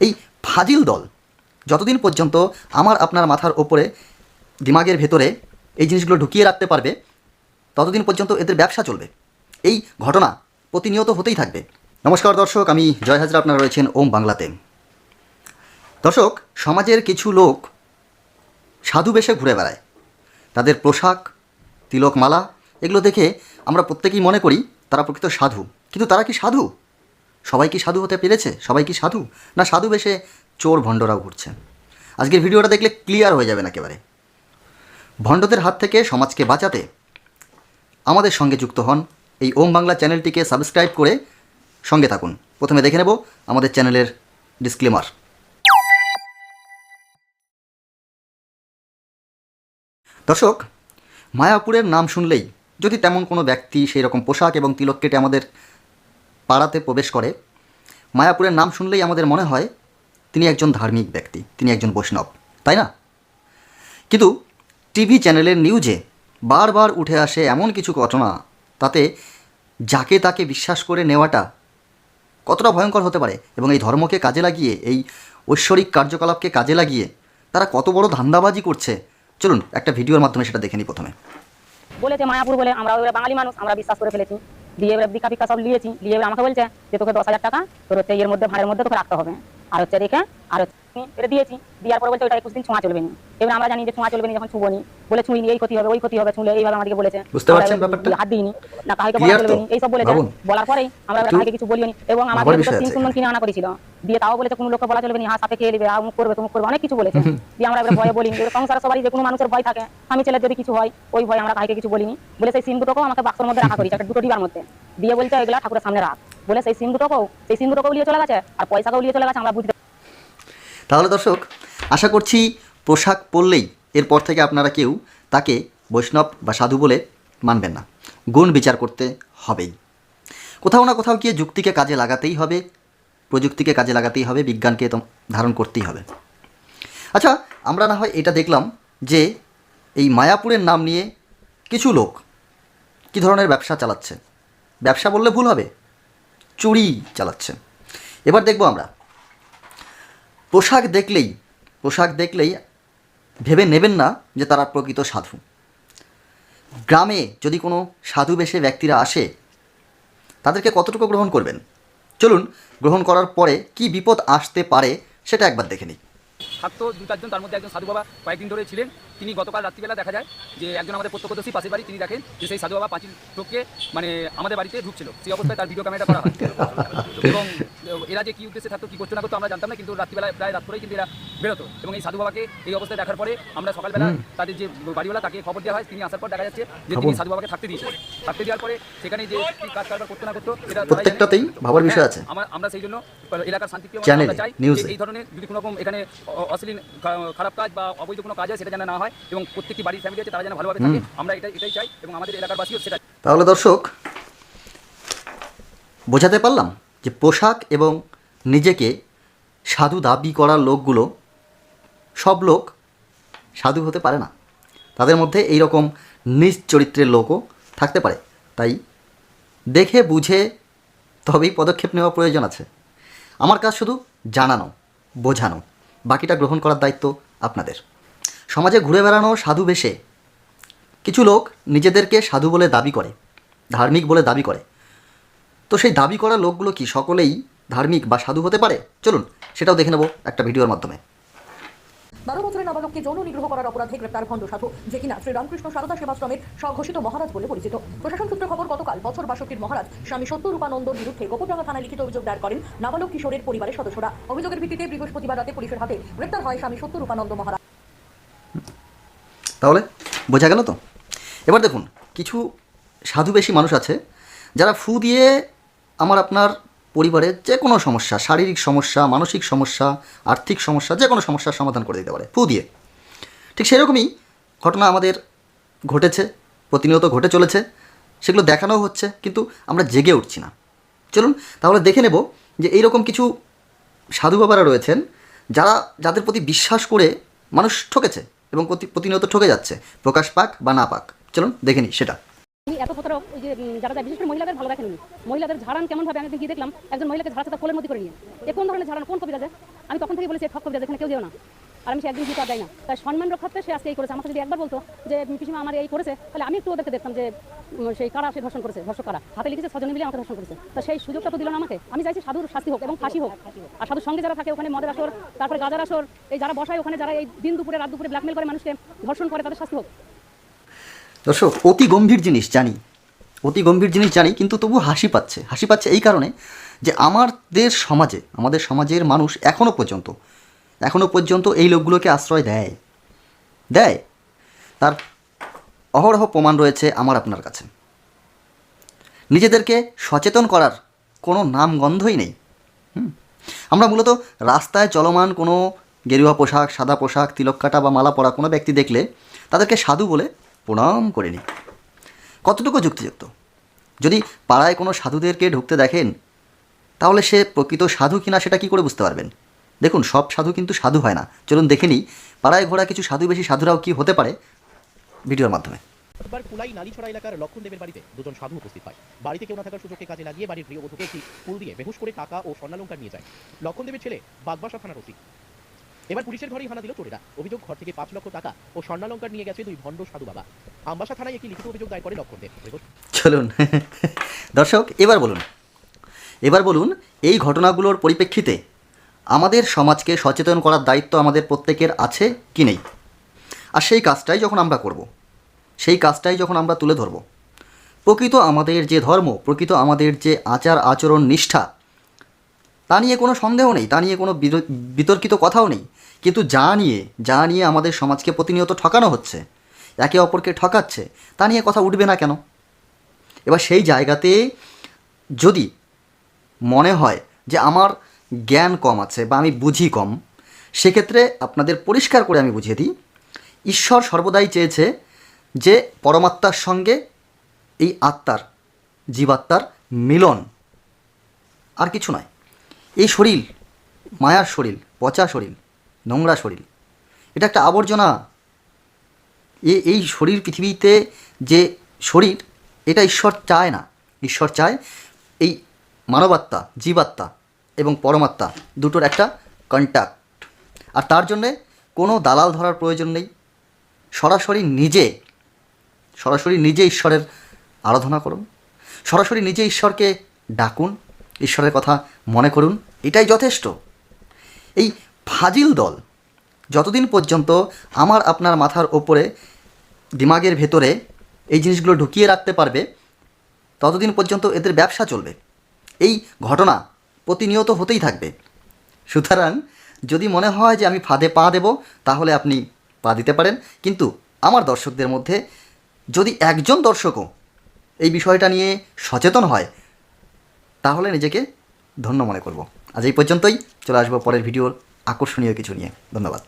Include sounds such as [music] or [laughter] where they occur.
এই ফাজিল দল যতদিন পর্যন্ত আমার আপনার মাথার ওপরে দিমাগের ভেতরে এই জিনিসগুলো ঢুকিয়ে রাখতে পারবে, ততদিন পর্যন্ত এদের ব্যবসা চলবে। এই ঘটনা প্রতিনিয়ত হতেই থাকবে। নমস্কার দর্শক, আমি জয় হাজরা, আপনারা রয়েছেন ওম বাংলাতে। দর্শক, সমাজের কিছু লোক সাধু বেশে ঘুরে বেড়ায়। তাদের পোশাক তিলক মালা এগুলো দেখে আমরা প্রত্যেকেই মনে করি তারা প্রকৃত সাধু। কিন্তু তারা কি সাধু? সবাই কি সাধু হতে পেরেছে? সবাই কি সাধু? না, সাধু বেশে চোর ভণ্ডরাও ঘুরছে। আজকের ভিডিওটা দেখলে ক্লিয়ার হয়ে যাবেন একেবারে। ভণ্ডদের হাত থেকে সমাজকে বাঁচাতে আমাদের সঙ্গে যুক্ত হন এই ওম বাংলা চ্যানেলটিকে সাবস্ক্রাইব করে সঙ্গে থাকুন। প্রথমে দেখে নেব আমাদের চ্যানেলের ডিসক্লেমার দর্শক, মায়াপুরের নাম শুনলেই যদি তেমন কোনো ব্যক্তি সেই রকম পোশাক এবং তিলক কেটে আমাদের পাড়াতে প্রবেশ করে। মায়াপুরের নাম শুনলেই আমাদের মনে হয় তিনি একজন ধার্মিক ব্যক্তি, তিনি একজন বৈষ্ণব, তাই না? কিন্তু টিভি চ্যানেলের নিউজে বারবার উঠে আসে এমন কিছু ঘটনা, তাতে যাকে তাকে বিশ্বাস করে নেওয়াটা কতটা ভয়ঙ্কর হতে পারে এবং এই ধর্মকে কাজে লাগিয়ে, এই ঐশ্বরিক কার্যকলাপকে কাজে লাগিয়ে তারা কত বড় ধান্দাবাজি করছে। চলুন একটা ভিডিওর মাধ্যমে সেটা দেখে নিই প্রথমে। বলেছে মায়াপুর বলে, আমরা বাঙালি মানুষ, আমরা বিশ্বাস করে ফেলেছি। দিয়ে এবার বিকা সব নিয়েছি নিয়ে আমাকে বলছে যে তোকে দশ হাজার টাকা তোর হচ্ছে এর মধ্যে, ভাড়ের মধ্যে তোকে রাখতে হবে। আর হচ্ছে রেখে আর হচ্ছে এটা দিয়েছি দেওয়ার পরে বলছে ওটা একুশ দিন ছোঁয়া চলবে না। এবার আমরা জানি যে ছোঁয়া চলবে না যখন ছুঁবো নি বলে ছুঁই এই ক্ষতি হবে ওই ক্ষতি হবে ছুঁলে এইভাবে আমাদেরকে বলেছে। বুঝতে পারছেন ব্যাপারটা? হাত দিইনি না Clear বলা চলবে না এইসব বলেছে। বলার পরেই আমরা কাহিকে কিছু বলিনি এবং আমাদের বিষয় তিন সুন্দর কিনে আনা করেছিল। দিয়ে তাও বলেছে কোনো লোককে বলা চলবে না হ্যাঁ সাপে খেয়ে নেবে আমুক করবে তুমুক করবে অনেক কিছু বলেছে। দিয়ে আমরা এবার ভয়ে বলিনি। সংসারে সবারই যে কোনো মানুষের ভয় থাকে আমি ছেলের যদি কিছু হয় ওই ভয় আমরা কাহিকে কিছু বলিনি। বলে সেই সিম দুটোকেও আমাকে বাক্সের মধ্যে রাখা করেছে একটা দুটো ডিবার মধ্যে। দিয়ে বলছে এগুলা ঠাকুরের সামনে রাখ। বলে সেই সিম দুটোকেও সেই সিম দুটোকেও নিয়ে চলে গেছে আর পয়সাকেও নিয়ে চলে গেছে আমরা বুঝতে তাহলে দর্শক, আশা করছি পোশাক পরলেই এরপর থেকে আপনারা কেউ তাকে বৈষ্ণব বা সাধু বলে মানবেন না। গুণ বিচার করতে হবেই। কোথাও না কোথাও গিয়ে যুক্তিকে কাজে লাগাতেই হবে, প্রযুক্তিকে কাজে লাগাতেই হবে, বিজ্ঞানকে ধারণ করতেই হবে। আচ্ছা আমরা না হয় এটা দেখলাম যে এই মায়াপুরের নাম নিয়ে কিছু লোক কী ধরনের ব্যবসা চালাচ্ছে? ব্যবসা বললে ভুল হবে, চুরি চালাচ্ছে। এবার দেখব আমরা। পোশাক দেখলেই পোশাক দেখলেই ভেবে নেবেন না যে তারা প্রকৃত সাধু। গ্রামে যদি কোনো সাধু বেশে ব্যক্তিরা আসে, তাদেরকে কতটুকু গ্রহণ করবেন? চলুন, গ্রহণ করার পরে কি বিপদ আসতে পারে সেটা একবার দেখে নিই। থাকতো দু চারজন তার মধ্যে একজন সাধু বাবা কয়েকদিন ধরে ছিলেন। তিনি গতকাল রাত্রিবেলা দেখা যায় যে একজন আমাদের প্রত্যক্ষদর্শী পাশের বাড়ি তিনি দেখেন যে সেই সাধু বাবা পাঁচিল টোপকে মানে আমাদের বাড়িতে ঢুকছিল। সেই অবস্থায় তার ভিডিও ক্যামেরাটা করা হয়। এবং এরা যে কি উদ্দেশ্যে থাকতো কি করতো না করতো আমরা জানতাম না কিন্তু রাত্রিবেলায় প্রায় রাত করেই কিন্তু এরা বেরোতো। এবং এই সাধু বাবাকে এই অবস্থায় দেখার পরে আমরা সকালবেলা তাদের যে বাড়িওয়ালা তাকে খবর দেওয়া হয়। তিনি আসার পর দেখা যাচ্ছে যে তিনি সাধু বাবাকে থাকতে দিয়েছেন। থাকতে দেওয়ার পরে সেখানে যে কাজ কারবার করতো না করতো এটা প্রত্যেকটাতেই ভাবার বিষয় আছে। হ্যাঁ, আমরা সেই জন্য এলাকার শান্তি চাই এই ধরনের যদি কোনো রকম এখানে অশ্লীল খারাপ কাজ বা অবৈধ কোনো কাজ হয় সেটা যেন না হয় এবং প্রত্যেকটি বাড়ির ফ্যামিলি আছে তারা যেন ভালোভাবে থাকে আমরা এটা এটাই চাই এবং আমাদের এলাকার বাসীও সেটা তাহলে দর্শক বোঝাতে পারলাম যে পোশাক এবং নিজেকে সাধু দাবি করার লোকগুলো সব লোক সাধু হতে পারে না। তাদের মধ্যে এই রকম নিজ চরিত্রের লোকও থাকতে পারে। তাই দেখে বুঝে তবেই পদক্ষেপ নেওয়া প্রয়োজন আছে। আমার কাজ শুধু জানানো বোঝানো। বাকিটা গ্রহণ করার দায়িত্ব আপনাদের। সমাজে ঘুরে বেড়ানো সাধু বেশে কিছু লোক নিজেদেরকে সাধু বলে দাবি করে, ধার্মিক বলে দাবি করে। তো সেই দাবি করা লোকগুলো কি সকলেই ধার্মিক বা সাধু হতে পারে? চলুন, সেটাও দেখে নেব একটা ভিডিওর মাধ্যমে। বারো বছরের নাবালককে যৌন নিগ্রহ করার অপরাধে গ্রেপ্তার ভণ্ড সাধু, যে কিনা শ্রী রামকৃষ্ণ সারদা সেবাশ্রমের স্বঘোষিত মহারাজ বলে পরিচিত। প্রশাসন সূত্রে গতকাল বছর বাষট্টির মহারাজ স্বামী সত্য রূপানন্দর বিরুদ্ধে গোপরডাঙ্গা থানায় লিখিত অভিযোগ দায়ের করেন নাবালক কিশোরের পরিবারের সদস্যরা। অভিযোগের ভিত্তিতে বৃহস্পতিবার রাতে পুলিশের হাতে গ্রেপ্তার হয় স্বামী সত্য রূপানন্দ মহারাজ। তাহলে বোঝা গেল তো? এবার দেখুন, কিছু সাধুবেশী মানুষ আছে যারা ফু দিয়ে আমার আপনার পরিবারের যে কোনো সমস্যা, শারীরিক সমস্যা, মানসিক সমস্যা, আর্থিক সমস্যা, যে কোনো সমস্যার সমাধান করে দিতে পারে, ফু দিয়ে। ঠিক সেরকমই ঘটনা আমাদের ঘটেছে, প্রতিনিয়ত ঘটে চলেছে। সেগুলো দেখানো হচ্ছে, কিন্তু আমরা জেগে উঠছি না। চলুন, তাহলে দেখে নেব যে এইরকম কিছু সাধু বাবারা রয়েছেন, যারা, যাদের প্রতি বিশ্বাস করে মানুষ ঠকেছে এবং প্রতি- প্রতিনিয়ত ঠকে যাচ্ছে, প্রকাশ পাক বা না পাক। চলুন, দেখে নিই সেটা। এত যে যারা বিশেষ করে মহিলাদের ভালো মহিলাদের ঝাড়ান কেমন ভাবে আমি দেখলাম, একজন মহিলাকে কোলের মধ্যে নিয়ে। এ কোন ধরনের ঝাড়ান? কোন আমি তখন থেকে বলেছি ঠক করে যেখানে কেউ যেও না। আর আমি সে একদিন ভিতর যাই না। তাই সম্মান রক্ষার্থে সে আজকে এই করেছে। আমাকে যদি একবার বলতো যে পিসিমা আমার এই করেছে, তাহলে আমি একটু ওদেরকে দেখতাম যে সেই কারা সে ধর্ষণ করেছে ধর্ষক কারা হাতে লিখেছে, ছজনে মিলে আমাকে ধর্ষণ করেছে। তো সেই সুযোগটা তো দিল না আমাকে। আমি চাইছি সাধুর শাস্তি হোক এবং ফাঁসি হোক। আর সাধুর সঙ্গে যারা থাকে ওখানে মদের আসর, তারপরে গাজার আসর, এই যারা বসায় ওখানে যারা এই দিন দুপুরে, রাত দুপুরে ব্ল্যাকমেল করে মানুষকে, ধর্ষণ করে, তাদের শাস্তি হোক। দর্শক, অতি গম্ভীর জিনিস, জানি। অতি গম্ভীর জিনিস জানি, কিন্তু তবু হাসি পাচ্ছে। হাসি পাচ্ছে এই কারণে যে আমাদের সমাজে, আমাদের সমাজের মানুষ এখনও পর্যন্ত এখনও পর্যন্ত এই লোকগুলোকে আশ্রয় দেয়। দেয়। তার অহরহ প্রমাণ রয়েছে আমার আপনার কাছে। নিজেদেরকে সচেতন করার কোনো নাম গন্ধই নেই। আমরা মূলত রাস্তায় চলমান কোনো গেরুয়া পোশাক, সাদা পোশাক, তিলক কাটা বা মালা পরা কোনো ব্যক্তি দেখলে তাদেরকে সাধু বলে প্রণাম করে নিই। কতটুকু যুক্তিযুক্ত? যদি পাড়ায় কোনো সাধুদেরকে ঢুকতে দেখেন, তাহলে সে প্রকৃত সাধু কিনা সেটা কি করে বুঝতে পারবেন? দেখুন সব সাধু কিন্তু সাধু হয় না। চলুন দেখে নিই পাড়ায় ঘোড়া কিছু সাধু বেশি সাধুরাও কি হতে পারে ভিডিওর মাধ্যমে। এবার কুলাই নালিছড়া এলাকার লক্ষণ দেবের বাড়িতে দুজন সাধু উপস্থিত হয়। বাড়িতে কেউ না থাকার সুযোগকে কাজে লাগিয়ে বাড়ির গৃহবধূকে একটি ফুল দিয়ে বেহুশ করে টাকা ও স্বর্ণালঙ্কার নিয়ে যায়। লক্ষণ দেবের ছেলে বাগবাসা থানার ওসি। এবার পুলিশের ঘরেই হানা দিল চোরেরা। অভিযোগ ঘর থেকে পাঁচ লক্ষ টাকা ও স্বর্ণালঙ্কার নিয়ে গেছে দুই ভণ্ড সাধু বাবা। আমবাসা থানায় একটি লিখিত অভিযোগ দায়ের করে লক্ষণ দেব। চলুন। [laughs] দর্শক এবার বলুন। এবার বলুন এই ঘটনাগুলোর পরিপ্রেক্ষিতে আমাদের সমাজকে সচেতন করার দায়িত্ব আমাদের প্রত্যেকের আছে কি নেই? আর সেই কাজটাই যখন আমরা করব, সেই কাজটাই যখন আমরা তুলে ধরব, প্রকৃত আমাদের যে ধর্ম, প্রকৃত আমাদের যে আচার, আচরণ, নিষ্ঠা, তা নিয়ে কোনো সন্দেহ নেই, তা নিয়ে কোনো বিতর্কিত কথাও নেই। কিন্তু যা নিয়ে যা নিয়ে আমাদের সমাজকে প্রতিনিয়ত ঠকানো হচ্ছে, একে অপরকে ঠকাচ্ছে, তা নিয়ে কথা উঠবে না কেন? এবার সেই জায়গাতে যদি মনে হয় যে আমার জ্ঞান কম আছে বা আমি বুঝি কম, সেক্ষেত্রে আপনাদের পরিষ্কার করে আমি বুঝিয়ে দিই। ঈশ্বর সর্বদাই চেয়েছে যে পরমাত্মার সঙ্গে এই আত্মার, জীবাত্মার মিলন। আর কিছু নয়। এই শরীর, মায়ার শরীর, পচা শরীর, নোংরা শরীর, এটা একটা আবর্জনা। এই শরীর পৃথিবীতে যে শরীর, এটা ঈশ্বর চায় না। ঈশ্বর চায় এই মানবাত্মা, জীবাত্মা এবং পরমাত্মা দুটোর একটা কন্ট্যাক্ট আর তার জন্যে কোনো দালাল ধরার প্রয়োজন নেই। সরাসরি নিজে সরাসরি নিজে ঈশ্বরের আরাধনা করুন। সরাসরি নিজে ঈশ্বরকে ডাকুন, ঈশ্বরের কথা মনে করুন, এটাই যথেষ্ট। এই ফাজিল দল যতদিন পর্যন্ত আমার আপনার মাথার ওপরে, দিমাগের ভেতরে এই জিনিসগুলো ঢুকিয়ে রাখতে পারবে, ততদিন পর্যন্ত এদের ব্যবসা চলবে। এই ঘটনা প্রতিনিয়ত হতেই থাকবে। সুতরাং যদি মনে হয় যে আমি ফাঁদে পা দেব, তাহলে আপনি পা দিতে পারেন। কিন্তু আমার দর্শকদের মধ্যে যদি একজন দর্শকও এই বিষয়টা নিয়ে সচেতন হয়, তাহলে নিজেকে ধন্য মনে করব। আজ এই পর্যন্তই। চলে আসব পরের ভিডিওর আকর্ষণীয় কিছু নিয়ে। ধন্যবাদ।